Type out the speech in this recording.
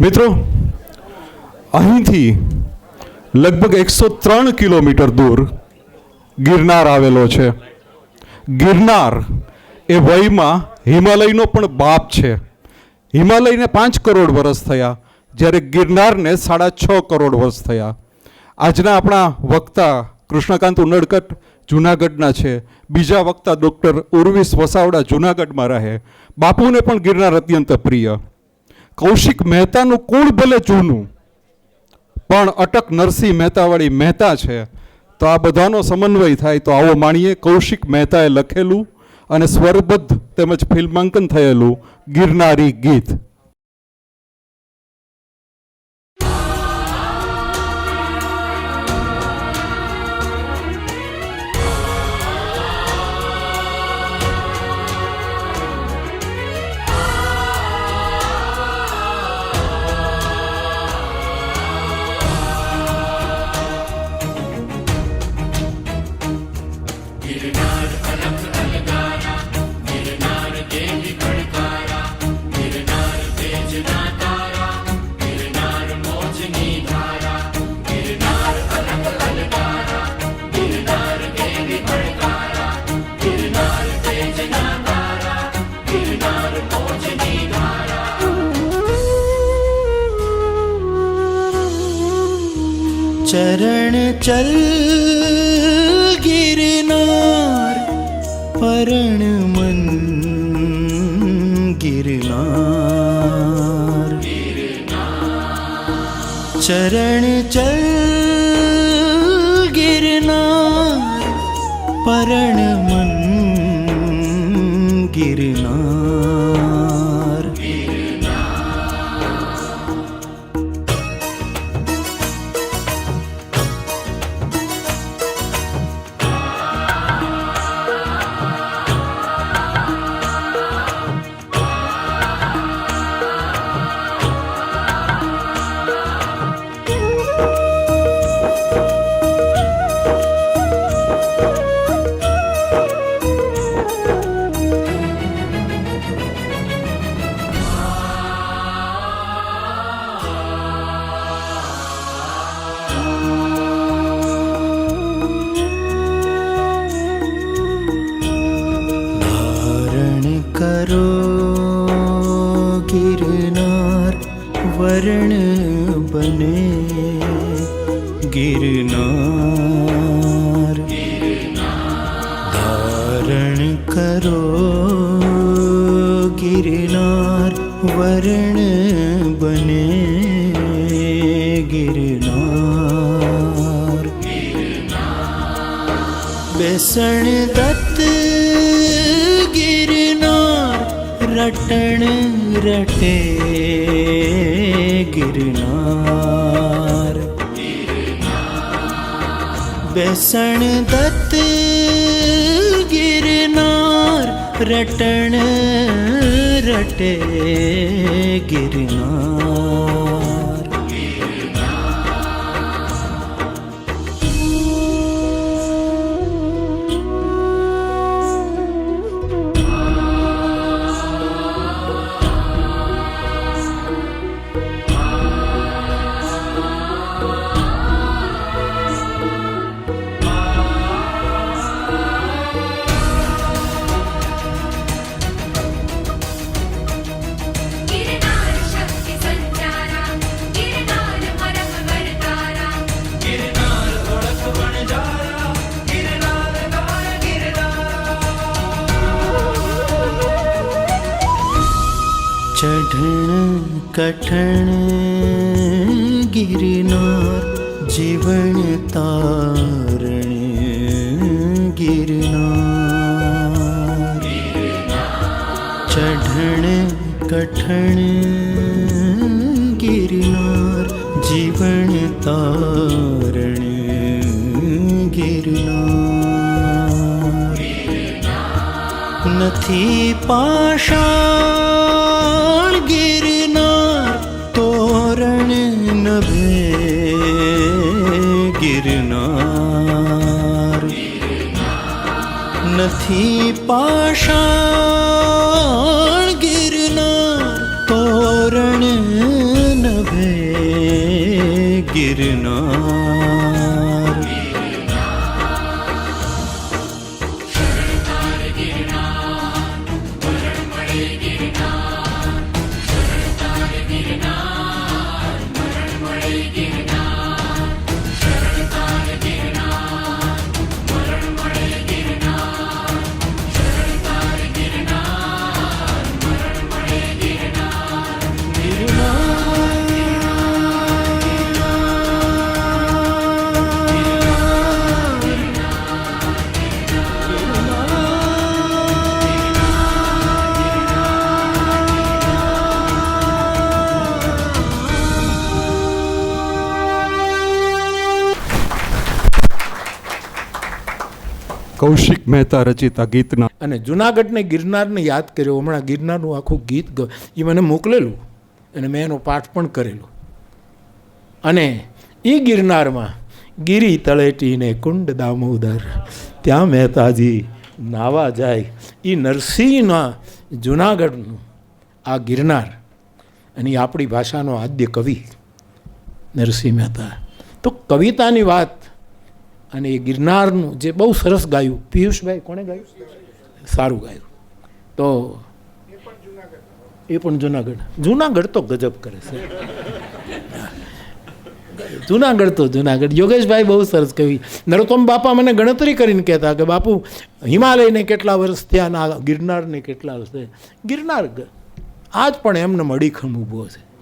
મિત્રો, અહીંથી લગભગ એકસો ત્રણ કિલોમીટર દૂર ગિરનાર આવેલો છે. ગિરનાર એ વયમાં હિમાલયનો પણ બાપ છે. હિમાલયને પાંચ કરોડ વર્ષ થયા, જ્યારે ગિરનારને સાડા છ કરોડ વર્ષ થયા. આજના આપણા વક્તા કૃષ્ણકાંત ઉનડકટ જુનાગઢના છે. બીજા વક્તા ડૉક્ટર ઉર્વિસ વસાવડા જુનાગઢમાં રહે. બાપુને પણ ગિરનાર અત્યંત પ્રિય. કૌશિક મહેતાનું કુળ ભલે જૂનું, પણ અટક નરસિંહ મહેતાવાળી મહેતા છે. તો આ બધાનો સમન્વય થાય તો આવો માણીએ, કૌશિક મહેતાએ લખેલું અને સ્વરબદ્ધ તેમજ ફિલ્માંકન થયેલું ગિરનારી ગીત. ચરણ ચલ ગિરનાર પરણ મન ગિરનાર ચરણ ચલ ગિરનાર પરણ મન ગિરનાર ગિરનાર વરણ બને. ગિરનાર ધારણ કરો. ગિરનાર વરણ બને. ગિરનાર બેસણ દત્ત रटण रटे गिरनार बेसण दत्त गिरनार रटण रटे गिरनार ચઢણ કઠણ ગિરનાર જીવન તારણ ગિરનાર ચઢણ કઠણ ગિરનાર જીવન તારણ ગિરનાર નથી પાષાણ ગિરનાર તોરણ નભે ગિરનાર. નથી પાષાણ ગિરનાર તોરણ ગિરનાર કૌશિક મહેતા રચિત ગીતના અને જુનાગઢને ગિરનારને યાદ કર્યો. હમણાં ગિરનારનું આખું ગીત એ મને મોકલેલું. અને મેં એનો પાઠ પણ કરેલો. અને એ ગિરનારમાં ગિરી તળેટીને કુંડ દામોદર, ત્યાં મહેતાજી નાવા જાય. એ નરસિંહના જુનાગઢનું આ ગિરનાર અને એ આપણી ભાષાનો આદ્ય કવિ નરસિંહ મહેતા. તો કવિતાની વાત અને એ ગિરનારનું જે બહુ સરસ ગાયું. પિયુષભાઈ કોણે ગાયું? સારું ગાયું. તો એ પણ જુનાગઢ. જુનાગઢ તો ગજબ કરે છે. જુનાગઢ તો જુનાગઢ. યોગેશભાઈ બહુ સરસ કહ્યું નરોત્તમ બાપા મને ગણતરી કરીને કહેતા કે બાપુ, હિમાલયને કેટલા વર્ષ થયા ના ગિરનારને કેટલા વર્ષ થયા? ગિરનાર આજ પણ એમને અડીખમ ઊભો છે.